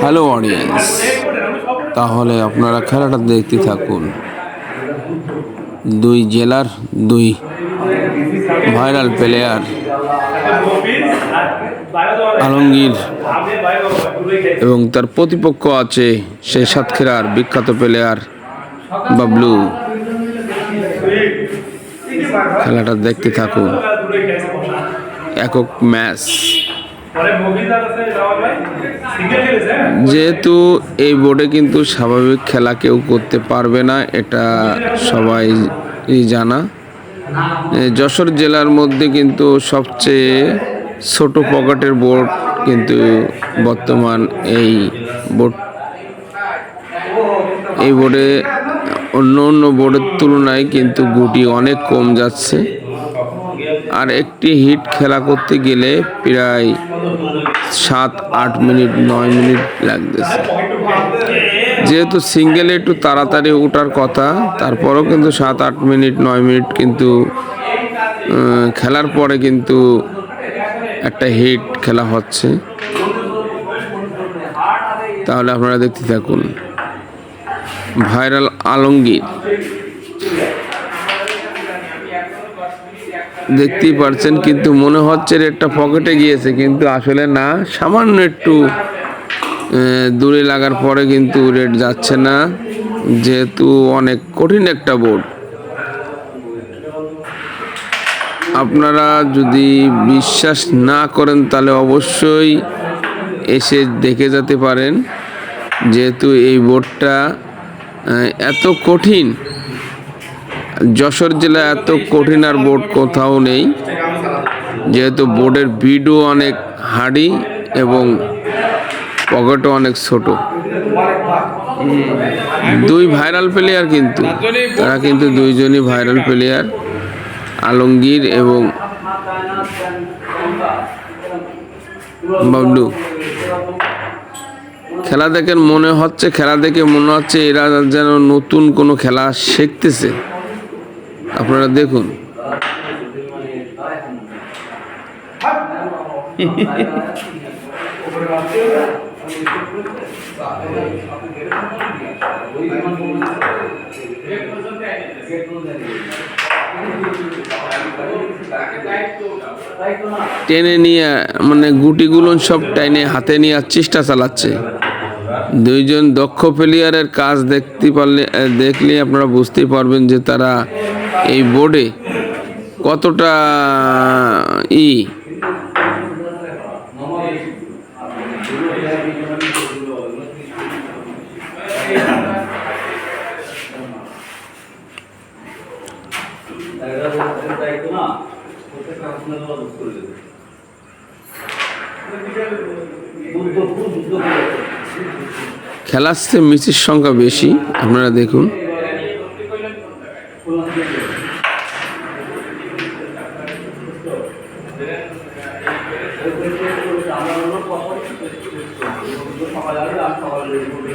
Hello audience তাহলে আপনারা খেলাটা দেখতে থাকুন। দুই জেলার দুই ভাইরাল প্লেয়ার আলমগীর এবং তার প্রতিপক্ষ আছে সেই সাতক্ষীরার বিখ্যাত প্লেয়ার বাবলু। খেলাটা দেখতে থাকুন। একক ম্যাচ। যেহেতু এই বোর্ডে কিন্তু স্বাভাবিক খেলা কেউ করতে পারবে না, এটা সবাই জানা। যশোর জেলার মধ্যে কিন্তু সবচেয়ে ছোট পকেটের বোর্ড কিন্তু বর্তমান এই বোর্ড এই বোর্ডে অন্য অন্য বোর্ডের তুলনায় কিন্তু গুটি অনেক কম যাচ্ছে। আর একটি হিট খেলা করতে গেলে প্রায় সাত, আট মিনিট, নয় মিনিট লাগতেছে। যেহেতু সিঙ্গেলে একটু তাড়াতাড়ি ওঠার কথা, তারপরেও কিন্তু সাত, আট মিনিট, নয় মিনিট কিন্তু খেলার পরে কিন্তু একটা হিট খেলা হচ্ছে। তাহলে আপনারা দেখতে থাকুন। ভাইরাল আলমগীর। দেখতেই পারছেন, কিন্তু মনে হচ্ছে রেটটা পকেটে গিয়েছে, কিন্তু আসলে না, সামান্য একটু দূরে লাগার পরে কিন্তু রেট যাচ্ছে না, যেহেতু অনেক কঠিন একটা বোর্ড। আপনারা যদি বিশ্বাস না করেন, তাহলে অবশ্যই এসে দেখে যেতে পারেন, যেহেতু এই বোর্ডটা এত কঠিন। যশোর জেলা এত কঠিন আর বোর্ড কোথাও নেই। যেহেতু বোর্ডের বিডও অনেক হাড়ি এবং পকেটও অনেক ছোট। দুই ভাইরাল প্লেয়ার কিন্তু, তারা কিন্তু দুইজনই ভাইরাল প্লেয়ার, আলমগীর এবং বাবলু। খেলা দেখে মনে হচ্ছে, খেলা দেখে মনে হচ্ছে এরা যেন নতুন কোনো খেলা শিখতেছে। আপনারা দেখুন। টেনে নিয়ে মানে গুটিগুলো সব টাইনে হাতে নেওয়ার চেষ্টা চালাচ্ছে। দুইজন দক্ষ প্লেয়ারের কাজ দেখতে পারলে, দেখলে আপনারা বুঝতেই পারবেন যে তারা এই বোর্ডে কতটা ই? খেলার চেয়ে সংখ্যা বেশি আপনারা দেখুন।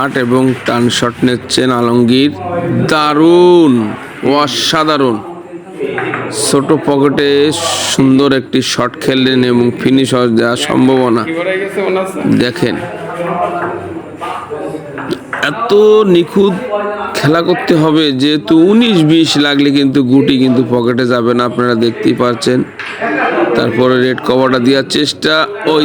আট এবং টান শট নিচ্ছেন আলমগীর। দারুণ অসাধারণ। ছোট পকেটে সুন্দর একটি শট খেললেন এবং ফিনিশ হওয়ার যা সম্ভাবনা। দেখেন। এত নিখুঁত খেলা করতে হবে যেহেতু উনিশ বিশ লাগলে কিন্তু গুটি কিন্তু পকেটে যাবে না আপনারা দেখতেই পাচ্ছেন। তারপরে রেড কভারটা দেওয়ার চেষ্টা ওই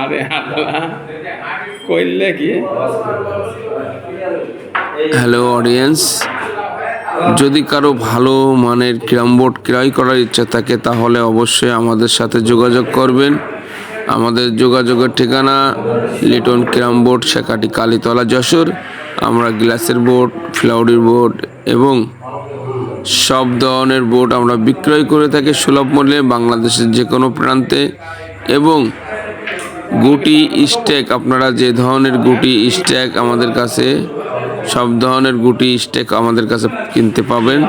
আরে আল্লাহ কইলে কি? হ্যালো অডিয়েন্স যদি কারও ভালো মানের ক্যারাম বোর্ড ক্রয় করার ইচ্ছা থাকে তাহলে অবশ্যই আমাদের সাথে যোগাযোগ করবেন। আমাদের যোগাযোগের ঠিকানা লিটন ক্যারাম বোর্ড, শেখাটি কালীতলা, যশোর। আমরা গ্লাসের বোর্ড, ফ্লাউডির বোর্ড এবং সব ধরনের বোর্ড আমরা বিক্রয় করে থাকি সুলভ মূল্যে বাংলাদেশের যে কোনো প্রান্তে এবং গুটি স্টেক আপনারা যে ধরনের গুটি স্ট্যাক আমাদের কাছে, সব ধরনের গুটি স্টেক আমাদের কাছে কিনতে পাবেন।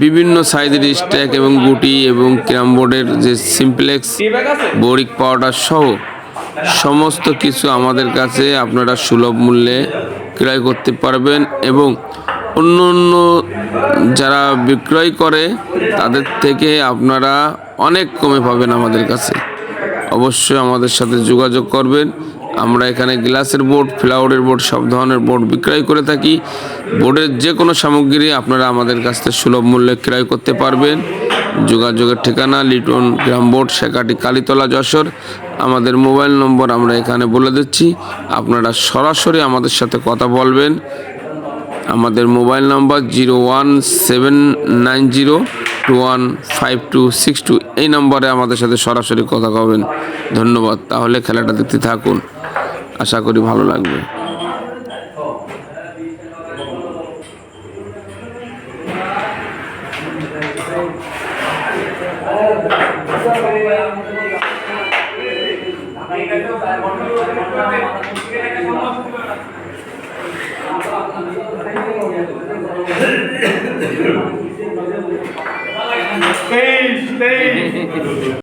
বিভিন্ন সাইজের স্টেক এবং গুটি এবং ক্যারাম বোর্ডের যে সিমপ্লেক্স বোরিক পাউডার সহ সমস্ত কিছু আমাদের কাছে আপনারা সুলভ মূল্যে ক্রয় করতে পারবেন এবং অন্য অন্য যারা বিক্রয় করে, তাদের থেকে আপনারা অনেক কমে পাবেন আমাদের কাছে। অবশ্যই আমাদের সাথে যোগাযোগ করবেন। আমরা এখানে গ্লাসের বোর্ড, ফ্লাওয়ারের বোর্ড, সব ধরনের বোর্ড বিক্রয় করে থাকি। বোর্ডের যে কোনো সামগ্রী আপনারা আমাদের কাছ থেকে সুলভ মূল্যে ক্রয় করতে পারবেন। যোগাযোগের ঠিকানা, লিটন গ্রাম বোর্ড, শেখাটি কালীতলা, যশোর। আমাদের মোবাইল নম্বর আমরা এখানে বলে দিচ্ছি। আপনারা সরাসরি আমাদের সাথে কথা বলবেন। আমাদের mobile number zero one seven nine zero two one five two six two. এই নম্বরে আমাদের সাথে সরাসরি কথা কবেন ধন্যবাদ। তাহলে খেলাটা দেখতে থাকুন। আশা করি ভালো লাগবে। তেইশ তেইশ